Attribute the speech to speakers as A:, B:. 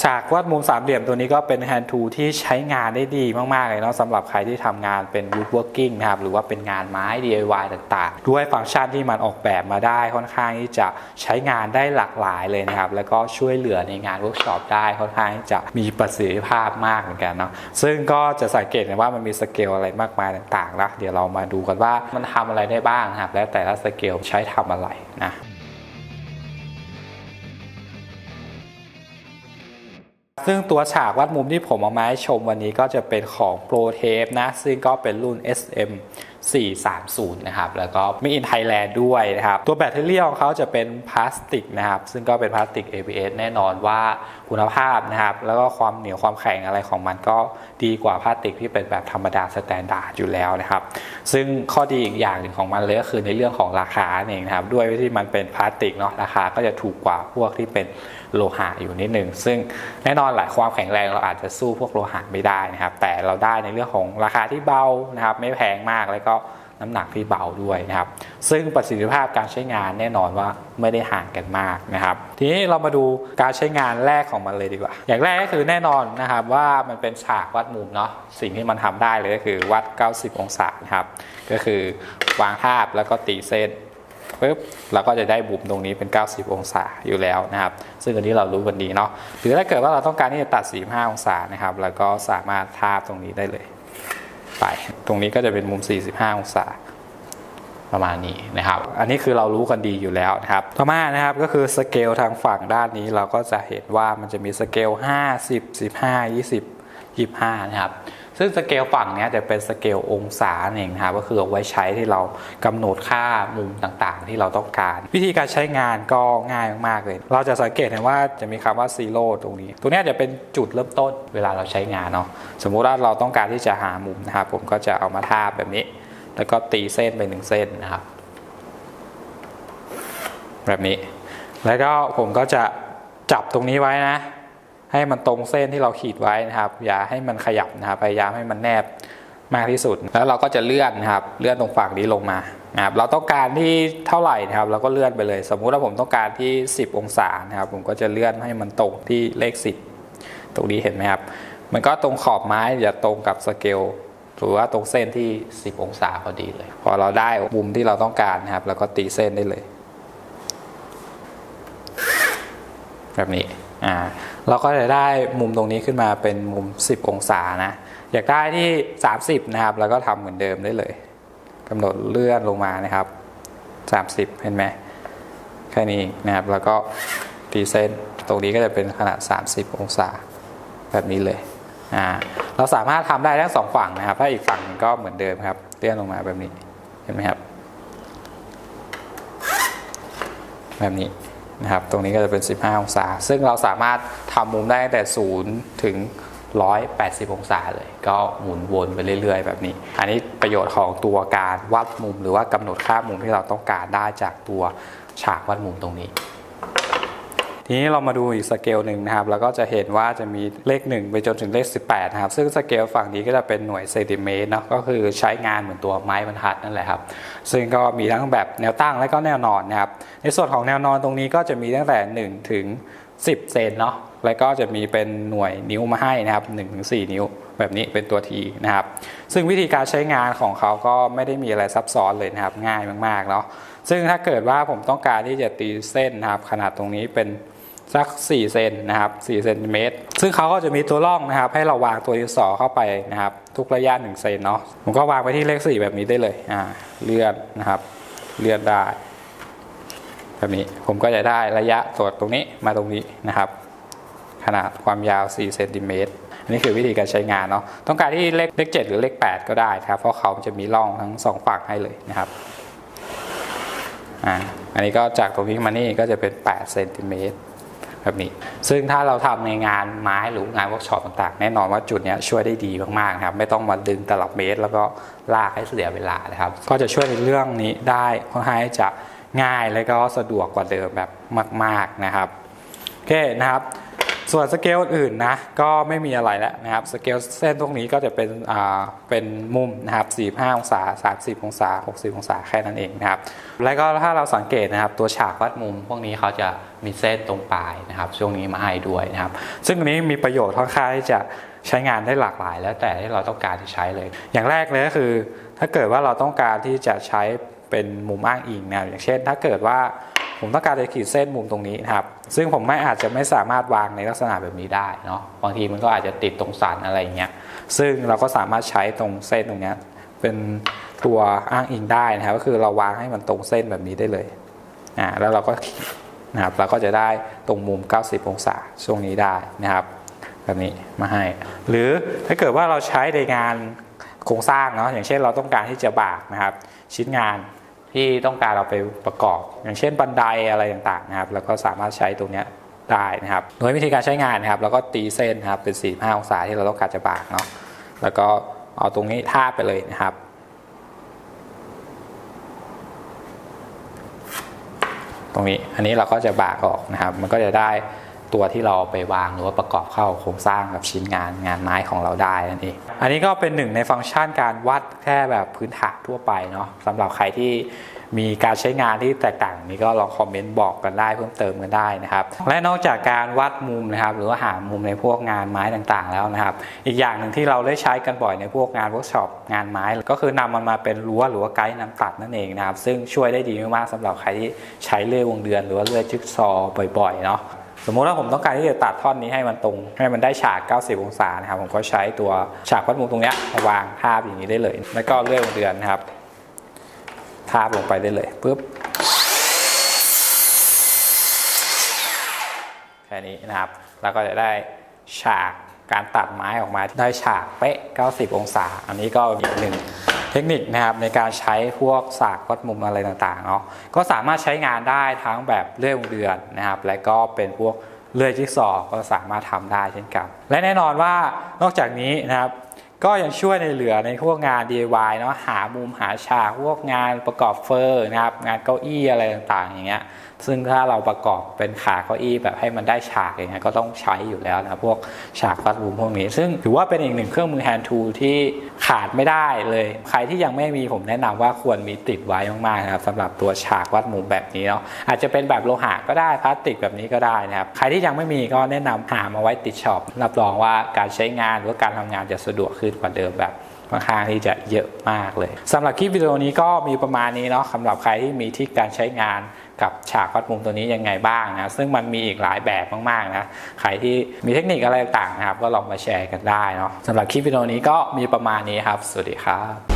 A: ฉากวาดมุมสามเหลี่ยมตัวนี้ก็เป็น hand tool ที่ใช้งานได้ดีมาก ๆ เลยเนาะสำหรับใครที่ทำงานเป็น woodworking นะครับ หรือว่าเป็นงานไม้ DIY ต่าง ๆ ด้วยฟังก์ชันที่มันออกแบบมาได้ค่อนข้างที่จะใช้งานได้หลากหลายเลยนะครับ แล้วก็ช่วยเหลือในงานเวิร์กช็อปได้ค่อนข้างที่จะมีประสิทธิภาพมากเหมือนกันเนาะซึ่งก็จะสังเกตเห็นว่ามันมีสเกลอะไรมากมายต่างๆนะเดี๋ยวเรามาดูกันว่ามันทำอะไรได้บ้างนะครับและแต่ละสเกลใช้ทำอะไรนะ ซึ่งตัวฉากวัดมุมที่ผมเอามาให้ชมวันนี้ก็จะเป็นของ Pro Tape นะ ซึ่งก็เป็นรุ่น SM 430 นะครับ แล้วก็มีอินไทยแลนด์ด้วยนะครับ ตัวแบตเตอรี่ของเขาจะเป็นพลาสติกนะครับ ซึ่งก็เป็นพลาสติก ABS แน่นอนว่าคุณภาพนะครับ แล้วก็ความเหนียวความแข็งอะไรของมันก็ดีกว่าพลาสติกที่เป็นแบบธรรมดาสแตนดาร์ดอยู่แล้วนะครับ ซึ่งข้อดีอีกอย่างหนึ่งของมันเลยก็คือในเรื่องของราคาเองนะครับ ด้วยที่มันเป็นพลาสติกเนาะ ราคาก็จะถูกกว่าพวกที่เป็น โลหะอยู่นิดหนึ่งซึ่งแน่นอนหลายความแข็งแรงเราอาจจะสู้พวกโลหะไม่ได้นะครับ แต่เราได้ในเรื่องของราคาที่เบานะครับ ไม่แพงมากแล้วก็น้ำหนักที่เบาด้วยนะครับ ซึ่งประสิทธิภาพการใช้งานแน่นอนว่าไม่ได้ห่างกันมากนะครับ ทีนี้เรามาดูการใช้งานแรกของมันเลยดีกว่า อย่างแรกก็คือแน่นอนนะครับว่ามันเป็นฉากวัดมุมเนาะ สิ่งที่มันทำได้เลยก็คือวัด 90 องศานะครับ ก็คือวางทาบแล้วก็ตีเส้น ปุ๊บเราก็จะได้บุมตรงนี้เป็น 90 องศาอยู่แล้วนะครับ ซึ่งอันนี้เรารู้กันดีเนาะหรือถ้าเกิดว่าเราต้องการที่จะตัด 45 องศานะครับแล้วก็สามารถทาบตรงนี้ได้เลย ไป ตรงนี้ก็จะเป็นมุม 45 องศาประมาณนี้นะครับ อันนี้คือเรารู้กันดีอยู่แล้วนะครับ ต่อมานะครับก็คือสเกลทางฝั่งด้านนี้เราก็จะเห็นว่ามันจะมีสเกล 50 15 20 25 นะครับ ซึ่งสเกลฝั่งนี้จะเป็นสเกลองศาเองนะครับก็คือเอาไว้ใช้ที่เรากำหนดค่ามุมต่างๆ ที่เราต้องการ วิธีการใช้งานก็ง่ายมากๆเลย เราจะสังเกตเห็นว่าจะมีคำว่าซีโร่ตรงนี้ ตรงนี้จะเป็นจุดเริ่มต้นเวลาเราใช้งานเนาะสมมุติว่าเราต้องการที่จะหามุมนะครับผมก็จะเอามาทาบแบบนี้ แล้วก็ตีเส้นไปหนึ่งเส้นนะครับ แบบนี้ แล้วก็ผมก็จะจับตรงนี้ไว้นะ ให้มันตรงเส้นที่เราขีดไว้นะครับ อย่าให้มันขยับนะครับ พยายามให้มันแนบมากที่สุด แล้วเราก็จะเลื่อนนะครับ เลื่อนตรงฝั่งนี้ลงมานะครับเราต้องการที่เท่าไหร่นะครับเราก็เลื่อนไปเลย สมมุติว่าผมต้องการที่ 10 องศานะครับ ผมก็จะเลื่อนให้มันตรงที่เลข 10 ตรงนี้เห็นไหมครับ มันก็ตรงขอบไม้อย่าตรงกับสเกลหรือว่าตรงเส้นที่ 10 องศาพอดีเลย พอเราได้มุมที่เราต้องการนะครับแล้วก็ตีเส้นได้เลย แบบนี้อ่าเราก็จะได้มุมตรงนี้ขึ้นมาเป็นมุม 10 องศานะ อยากได้ที่ 30 นะครับ แล้วก็ทำเหมือนเดิมได้เลยกำหนดเลื่อนลงมานะครับ 30 เห็นไหมแค่นี้นะครับ แล้วก็ตีเส้นตรงนี้ก็จะเป็นขนาด 30 องศาแบบนี้เลยอ่าเราสามารถทำได้ทั้งสองฝั่งนะครับ ถ้าอีกฝั่งหนึ่งก็เหมือนเดิมครับเลื่อนลงมาแบบนี้เห็นไหมครับ แบบนี้ นะครับตรงนี้ก็จะเป็น 15 องศา ซึ่งเราสามารถทำมุมได้ตั้งแต่ 0 ถึง 180 องศาเลย ก็หมุนวนไปเรื่อย ๆ แบบนี้ อันนี้ประโยชน์ของตัวการวัดมุม หรือว่ากำหนดค่ามุมที่เราต้องการได้จากตัวฉากวัดมุมตรงนี้ ทีนี้เรามาดูอีกสเกลหนึ่งนะครับแล้วก็จะเห็นว่าจะมีเลข 1 ไปจนถึงเลข 18นะครับซึ่งสเกลฝั่งนี้ก็จะเป็นหน่วยเซนติเมตรเนาะก็คือใช้งานเหมือนตัวไม้บรรทัดนั่นแหละครับซึ่งก็มีทั้งแบบแนวตั้งและก็แนวนอนนะครับในส่วนของแนวนอนตรงนี้ก็จะมีตั้งแต่ 1 ถึง 10 เซนเนาะแล้วก็จะมีเป็นหน่วยนิ้วมาให้นะครับ1ถึง4นิ้วแบบนี้เป็นตัวทีนะครับ ซึ่งวิธีการใช้งานของเขาก็ไม่ได้มีอะไรซับซ้อนเลยนะครับ ง่ายมากๆเนาะ ซึ่งถ้าเกิดว่าผมต้องการที่จะตีเส้นนะครับ ขนาดตรงนี้เป็นสัก 4 เซนนะครับ4เซนติเมตร ซึ่งเขาก็จะมีตัวร่องนะครับ ให้เราวางตัวดินสอเข้าไปนะครับ ทุกระยะ1เซนเนาะผมก็วางไปที่เลข 4 แบบนี้ได้เลยอ่าเลื่อนนะครับ เลื่อนได้แบบนี้ผมก็จะได้ระยะตัวตรงนี้มาตรงนี้นะครับ ขนาดความยาว 4 เซนติเมตรอันนี้คือวิธีการใช้งานเนาะต้องการที่เลขเลข7หรือเลข 8 ก็ได้ครับ เพราะเขาจะมีร่องทั้งสองฝั่งให้เลยนะครับ อ่าอันนี้ก็จากตรงนี้มานี่ก็จะเป็น8เซนติเมตรแบบนี้ ซึ่งถ้าเราทำในงานไม้หรืองานเวิร์กช็อปต่างๆ แน่นอนว่าจุดนี้ช่วยได้ดีมากๆนะครับ ไม่ต้องมาดึงตลับเมตร แล้วก็ลากให้เสียเวลานะครับ ก็จะช่วยในเรื่องนี้ได้ค่อนข้างจะง่ายและก็สะดวกกว่าเดิมแบบมาก ๆนะครับ โอเคนะครับ ส่วนสเกลอื่นนะก็ไม่มีอะไรแล้วนะครับสเกลเส้นตรงนี้ก็จะเป็นอ่าเป็นมุมนะครับ 45 องศา 30 องศา 60 องศาแค่นั้นเองนะครับแล้วก็ถ้าเราสังเกตนะครับตัวฉากวัดมุม พวกนี้เขาจะมีเส้นตรงปลายนะครับช่วงนี้มาให้ด้วยนะครับ ซึ่งอันนี้มีประโยชน์ค่อนข้างที่จะใช้งานได้หลากหลาย แล้วแต่ที่เราต้องการที่ใช้เลย อย่างแรกเลยก็คือ ถ้าเกิดว่าเราต้องการที่จะใช้เป็นมุมอ้างอิงนะอย่างเช่น ถ้าเกิดว่า ผมต้องการจะขีดเส้นมุมตรงนี้นะครับ ซึ่งผมไม่อาจจะไม่สามารถวางในลักษณะแบบนี้ได้เนาะบางทีมันก็อาจจะติดตรงสันอะไรเงี้ยซึ่งเราก็สามารถใช้ตรงเส้นตรงเนี้ยเป็นตัวอ้างอิงได้นะครับ ก็คือเราวางให้มันตรงเส้นแบบนี้ได้เลยอ่าแล้วเราก็ขีดนะครับเราก็จะได้ตรงมุม 90 องศาช่วงนี้ได้นะครับแบบนี้มาให้ หรือถ้าเกิดว่าเราใช้ในงานโครงสร้างเนาะอย่างเช่นเราต้องการที่จะบากนะครับ ชิ้นงาน ที่ต้องการเราไปประกอบ อย่างเช่นบันไดอะไรต่างๆนะครับ แล้วก็สามารถใช้ตรงนี้ได้นะครับโดยวิธีการใช้งานนะครับ แล้วก็ตีเส้นนะครับเป็น45องศาที่เราต้องการจะบากเนาะแล้วก็เอาตรงนี้ทาบไปเลยนะครับตรงนี้อันนี้เราก็จะบากออกนะครับ มันก็จะได้ ตัวที่เราไปวางหรือว่าประกอบเข้าโครงสร้างกับชิ้นงานงานไม้ของเราได้นั่นเองอันนี้ก็เป็นหนึ่งในฟังก์ชันการวัดแค่แบบพื้นฐานทั่วไปเนาะสำหรับใครที่มีการใช้งานที่แตกต่างนี้ก็ลองคอมเมนต์บอกกันได้เพิ่มเติมกันได้นะครับ และนอกจากการวัดมุมนะครับหรือว่าหามุมในพวกงานไม้ต่างๆแล้วนะครับ อีกอย่างหนึ่งที่เราได้ใช้กันบ่อยในพวกงานเวิร์กช็อปงานไม้ ก็คือนำมันมาเป็นรั้วหรือว่าไกด์นำตัดนั่นเองนะครับ ซึ่งช่วยได้ดีมากๆสำหรับใครที่ใช้เลื่อยวงเดือน หรือว่าเลื่อยจิ๊กซอว์บ่อยๆเนาะ สมมุติว่าผมต้องการที่จะตัดท่อนนี้ให้มันตรง ให้มันได้ฉาก 90 องศานะครับ ผมก็ใช้ตัวฉากวัดมุมตรงนี้มาวางทาบอย่างนี้ได้เลย แล้วก็เลื่อยวงเดือนนะครับ ทาบลงไปได้เลยปุ๊บแค่นี้นะครับ แล้วก็จะได้ฉากการตัดไม้ออกมาได้ฉากเป๊ะ 90 องศา อันนี้ก็อีกหนึ่ง เทคนิคนะครับในการใช้พวกสากวัดมุมอะไรต่างๆเนาะก็สามารถใช้งานได้ทั้งแบบเลื่อยวงเดือนนะครับ และก็เป็นพวกเลื่อยจิ๊กซอว์ก็สามารถทำได้เช่นกัน และแน่นอนว่านอกจากนี้นะครับ ก็ยังช่วยในเหลือในพวกงาน DIY เนาะหามุมหาฉากพวกงานประกอบเฟอร์นะครับ งานเก้าอี้อะไรต่างๆ อย่างเงี้ยซึ่งถ้าเราประกอบเป็นขาเก้าอี้แบบให้มันได้ฉากอย่างเงี้ยก็ต้องใช้อยู่แล้วนะพวกฉากวัดมุมพวกนี้ ซึ่งถือว่าเป็นอีกหนึ่งเครื่องมือแฮนด์ทูที่ขาดไม่ได้เลย ใครที่ยังไม่มีผมแนะนำว่าควรมีติดไว้มากๆนะครับสำหรับตัวฉากวัดมุมแบบนี้เนาะอาจจะเป็นแบบโลหะก็ได้พลาสติกแบบนี้ก็ได้นะครับใครที่ยังไม่มีก็แนะนำหามาไว้ติดช็อปรับรองว่าการใช้งานหรือการทำงานจะสะดวกขึ้นกว่าเดิมแบบค่อนข้างที่จะเยอะมากเลยสำหรับคลิปวิดีโอนี้ก็มีประมาณนี้เนาะสำหรับใครที่มีที่การใช้งานกับฉากวัดมุมตัวนี้ยังไงบ้างนะซึ่งมันมีอีกหลายแบบมากๆนะใครที่มีเทคนิคอะไรต่างๆนะครับ ก็ลองมาแชร์กันได้เนาะสำหรับคลิปวิดีโอนี้ก็มีประมาณนี้ครับ สวัสดีครับ